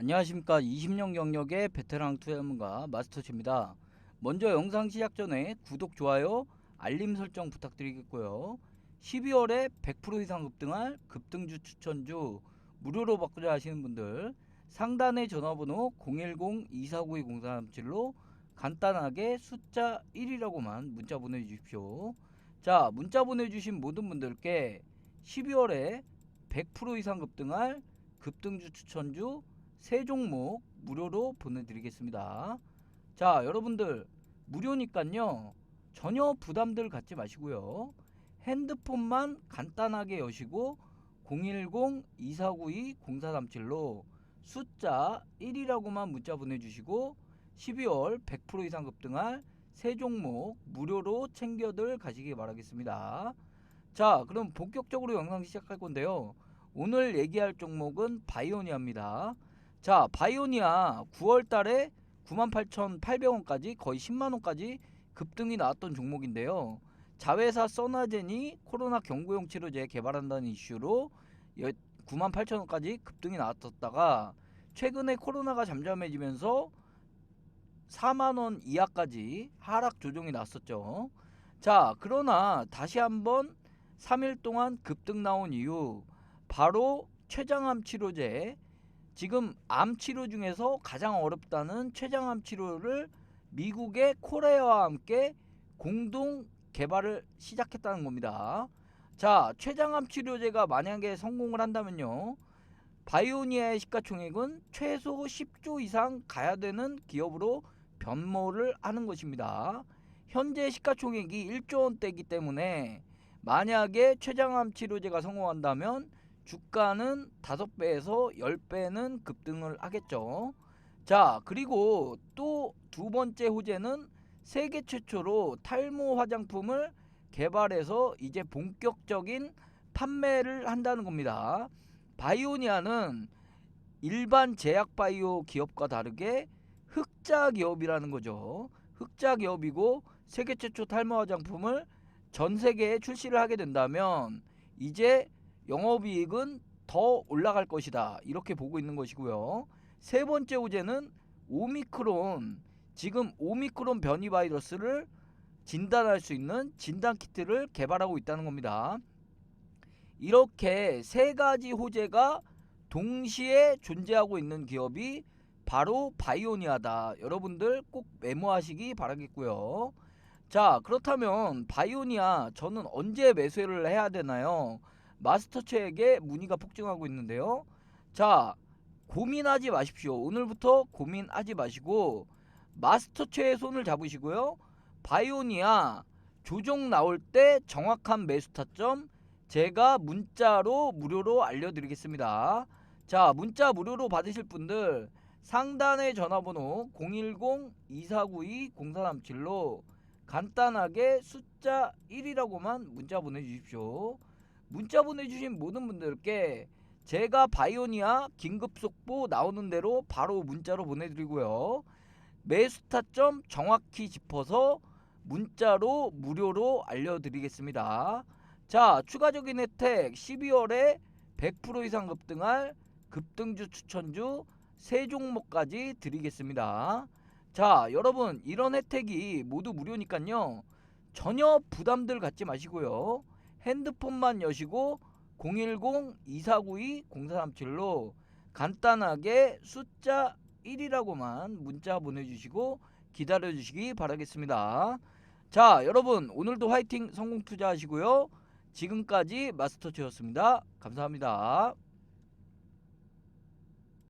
안녕하십니까 20년 경력의 베테랑 투자문가 마스터치입니다. 먼저 영상 시작 전에 구독, 좋아요, 알림 설정 부탁드리겠고요. 12월에 100% 이상 급등할 급등주 추천주 무료로 바꾸자 하시는 분들 상단의 전화번호 010-2492-0337로 간단하게 숫자 1이라고만 문자 보내주십시오. 자 문자 보내주신 모든 분들께 12월에 100% 이상 급등할 급등주 추천주 세 종목 무료로 보내드리겠습니다. 자, 여러분들 무료니까요. 전혀 부담들 갖지 마시고요. 핸드폰만 간단하게 여시고 010-2492-0437로 숫자 1이라고만 문자 보내주시고 12월 100% 이상 급등할 세 종목 무료로 챙겨들 가시기 바라겠습니다. 자, 그럼 본격적으로 영상 시작할 건데요. 오늘 얘기할 종목은 바이오니아입니다. 자, 바이오니아 9월 달에 98,800원까지 거의 10만원까지 급등이 나왔던 종목인데요. 자회사 써나젠이 코로나 경구용 치료제 개발한다는 이슈로 98,000원까지 급등이 나왔었다가 최근에 코로나가 잠잠해지면서 4만원 이하까지 하락 조정이 났었죠. 자, 그러나 다시 한번 3일 동안 급등 나온 이유 바로 췌장암 치료제 지금 암 치료 중에서 가장 어렵다는 췌장암 치료를 미국의 코레아와 함께 공동 개발을 시작했다는 겁니다. 자, 췌장암 치료제가 만약에 성공을 한다면요. 바이오니아의 시가총액은 최소 10조 이상 가야 되는 기업으로 변모를 하는 것입니다. 현재 시가총액이 1조 원대이기 때문에 만약에 췌장암 치료제가 성공한다면 주가는 5배에서 10배는 급등을 하겠죠. 자, 그리고 또 두 번째 호재는 세계 최초로 탈모 화장품을 개발해서 이제 본격적인 판매를 한다는 겁니다. 바이오니아는 일반 제약 바이오 기업과 다르게 흑자 기업이라는 거죠. 흑자 기업이고 세계 최초 탈모 화장품을 전 세계에 출시를 하게 된다면 이제 영업이익은 더 올라갈 것이다. 이렇게 보고 있는 것이고요. 세 번째 호재는 오미크론. 지금 오미크론 변이 바이러스를 진단할 수 있는 진단 키트를 개발하고 있다는 겁니다. 이렇게 세 가지 호재가 동시에 존재하고 있는 기업이 바로 바이오니아다. 여러분들 꼭 메모하시기 바라겠고요. 자, 그렇다면 바이오니아 저는 언제 매수를 해야 되나요? 마스터체에게 문의가 폭증하고 있는데요. 자, 고민하지 마십시오. 오늘부터 고민하지 마시고 마스터체의 손을 잡으시고요. 바이오니아 조정 나올 때 정확한 매수 타점 제가 문자로 무료로 알려드리겠습니다. 자, 문자 무료로 받으실 분들 상단의 전화번호 010-2492-0437로 간단하게 숫자 1이라고만 문자 보내주십시오. 문자 보내주신 모든 분들께 제가 바이오니아 긴급 속보 나오는 대로 바로 문자로 보내드리고요. 매수 타점 정확히 짚어서 문자로 무료로 알려드리겠습니다. 자, 추가적인 혜택 12월에 100% 이상 급등할 급등주 추천주 세 종목까지 드리겠습니다. 자, 여러분 이런 혜택이 모두 무료니까요. 전혀 부담들 갖지 마시고요. 핸드폰만 여시고 010-2492-0437로 간단하게 숫자 1이라고만 문자 보내주시고 기다려주시기 바라겠습니다. 자 여러분 오늘도 화이팅 성공 투자하시고요. 지금까지 마스터치였습니다. 감사합니다.